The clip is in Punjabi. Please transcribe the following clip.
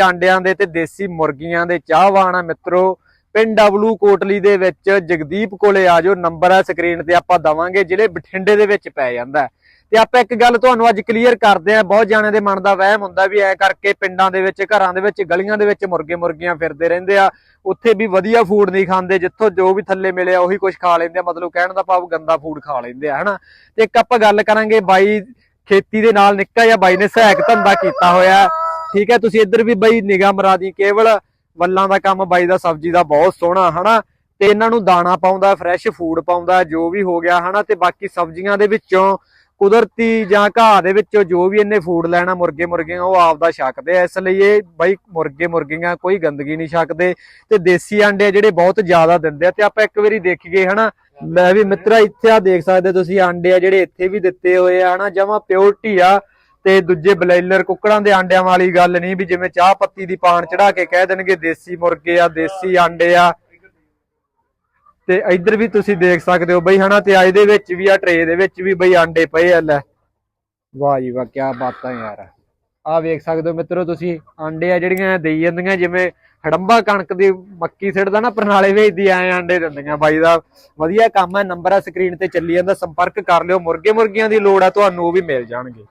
ਆਂਡਿਆਂ ਦੇ ਤੇ ਦੇਸੀ ਮੁਰਗੀਆਂ ਦੇ ਚਾਹਵਾਨ ਆ ਮਿੱਤਰੋ, ਪਿੰਡ ਡਬਲੂ ਕੋਟਲੀ ਦੇ ਵਿੱਚ ਜਗਦੀਪ ਕੋਲੇ ਆ ਜਾਓ, ਨੰਬਰ ਆ ਸਕਰੀਨ ਤੇ ਆਪਾਂ ਦਵਾਂਗੇ ਜਿਹੜੇ ਬਠਿੰਡੇ ਦੇ ਵਿੱਚ ਪੈ ਜਾਂਦਾ ਤੇ ਆਪਾਂ ਇੱਕ ਗੱਲ ਤੁਹਾਨੂੰ ਅੱਜ ਕਲੀਅਰ ਕਰਦੇ ਆ ਬਹੁਤ ਜਾਣਿਆਂ ਦੇ ਮਨ ਦਾ ਵਹਿਮ ਹੁੰਦਾ ਵੀ ਐ ਕਰਕੇ ਪਿੰਡਾਂ ਦੇ ਵਿੱਚ, ਘਰਾਂ ਦੇ ਵਿੱਚ, ਗਲੀਆਂ ਦੇ ਵਿੱਚ ਮੁਰਗੇ ਮੁਰਗੀਆਂ ਫਿਰਦੇ ਰਹਿੰਦੇ ਆ, ਉੱਥੇ ਵੀ ਵਧੀਆ ਫੂਡ ਨਹੀਂ ਖਾਂਦੇ, ਜਿੱਥੋਂ ਜੋ ਵੀ ਥੱਲੇ ਮਿਲਿਆ ਉਹੀ ਕੁਝ ਖਾ ਲੈਂਦੇ ਆ, ਮਤਲਬ ਕਹਿਣ ਦਾ ਭਾਵ ਗੰਦਾ ਫੂਡ ਖਾ ਲੈਂਦੇ ਆ, ਹਨਾ? ਤੇ ਇੱਕ ਆਪਾਂ ਗੱਲ ਕਰਾਂਗੇ, ਬਾਈ ਖੇਤੀ ਦੇ ਨਾਲ ਨਿੱਕਾ ਜਿਹਾ ਬਾਈ ਨੇ ਸਹਾਇਕ ਧੰਦਾ ਕੀਤਾ ਹੋਇਆ। ਠੀਕ ਹੈ, ਤੁਸੀਂ ਇੱਧਰ ਵੀ ਬਾਈ ਨਿਗਾਹ ਮਰਾ ਦੀ, ਕੇਵਲ ਵੱਲਾਂ ਦਾ ਕੰਮ, ਬਾਈ ਦਾ ਸਬਜ਼ੀ ਦਾ ਬਹੁਤ ਸੋਹਣਾ, ਹਨਾ? ਤੇ ਇਹਨਾਂ ਨੂੰ ਦਾਣਾ ਪਾਉਂਦਾ ਫਰੈਸ਼ ਫੂਡ ਪਾਉਂਦਾ, ਜੋ ਵੀ ਹੋ ਗਿਆ, ਹਨਾ? ਤੇ ਬਾਕੀ ਸਬਜ਼ੀਆਂ ਦੇ ਵਿੱਚੋਂ ਕੁਦਰਤੀ ਜਾਂ ਘਾਹ ਦੇ ਵਿੱਚੋਂ ਜੋ ਵੀ ਇਹਨੇ ਫੂਡ ਲੈਣਾ, ਮੁਰਗੇ ਮੁਰਗੀਆਂ, ਉਹ ਆਪਦਾ ਛਕਦੇ ਆ। ਇਸ ਲਈ ਇਹ ਬਾਈ ਮੁਰਗੇ ਮੁਰਗੀਆਂ ਕੋਈ ਗੰਦਗੀ ਨਹੀਂ ਛਕਦੇ। ਤੇ ਦੇਸੀ ਆਂਡੇ ਆ ਜਿਹੜੇ ਬਹੁਤ ਜ਼ਿਆਦਾ ਦਿੰਦੇ ਆ। ਤੇ ਆਪਾਂ ਇੱਕ ਵਾਰੀ ਦੇਖੀਏ ਹਨਾ? ਲੈ ਵੀ ਮਿੱਤਰਾ, ਇੱਥੇ ਆ ਦੇਖ ਸਕਦੇ ਤੁਸੀਂ, ਆਂਡੇ ਆ ਜਿਹੜੇ ਇੱਥੇ ਵੀ ਦਿੱਤੇ ਹੋਏ ਆ, ਹਨਾ? ਜਮਾ ਪਿਓਰਟੀ ਆ ਤੇ ਦੂਜੇ ਬਲੇਲਰ ਕੁੱਕੜਾਂ ਦੇ ਆਂਡਿਆਂ ਵਾਲੀ ਗੱਲ ਨਹੀਂ ਵੀ ਜਿਵੇਂ ਚਾਹ ਪੱਤੀ ਦੀ ਪਾਣ ਚੜਾ ਕੇ ਕਹਿ ਦੇਣਗੇ ਦੇਸੀ ਮੁਰਗੇ ਆ, ਦੇਸੀ ਆਂਡੇ ਆ। ਤੇ ਇੱਧਰ ਵੀ ਤੁਸੀਂ ਦੇਖ ਸਕਦੇ ਹੋ ਬਈ ਹਨਾ ਤੇ ਆ ਇਹਦੇ ਵਿੱਚ ਵੀ ਆ, ਟਰੇ ਦੇ ਵਿੱਚ ਵੀ ਬਈ ਆਂਡੇ ਪਏ ਆ, ਲੈ। ਵਾਹ ਜੀ ਵਾਹ ਕੀ ਬਾਤਾਂ ਯਾਰ। ਆ ਵੇਖ ਸਕਦੇ ਹੋ ਮਿੱਤਰੋ ਤੁਸੀਂ, ਆਂਡੇ ਆ ਜਿਹੜੀਆਂ ਦੇਈ ਜਾਂਦੀਆਂ, ਜਿਵੇਂ ਹੜੰਬਾ ਕਣਕ ਦੀ ਮੱਕੀ ਸਿੜਦਾ ਨਾ ਪਰਨਾਲੇ ਵੇਚਦੀ ਐ ਆਂਡੇ ਦਿੰਦੀਆਂ। ਬਾਈ ਦਾ ਵਧੀਆ ਕੰਮ ਹੈ ਨੰਬਰ ਆ ਸਕਰੀਨ ਤੇ ਚੱਲੀ ਜਾਂਦਾ, ਸੰਪਰਕ ਕਰ ਲਿਓ। ਮੁਰਗੇ ਮੁਰਗੀਆਂ ਦੀ ਲੋੜ ਆ, ਤੁਹਾਨੂੰ ਉਹ ਵੀ ਮਿਲ ਜਾਣਗੇ।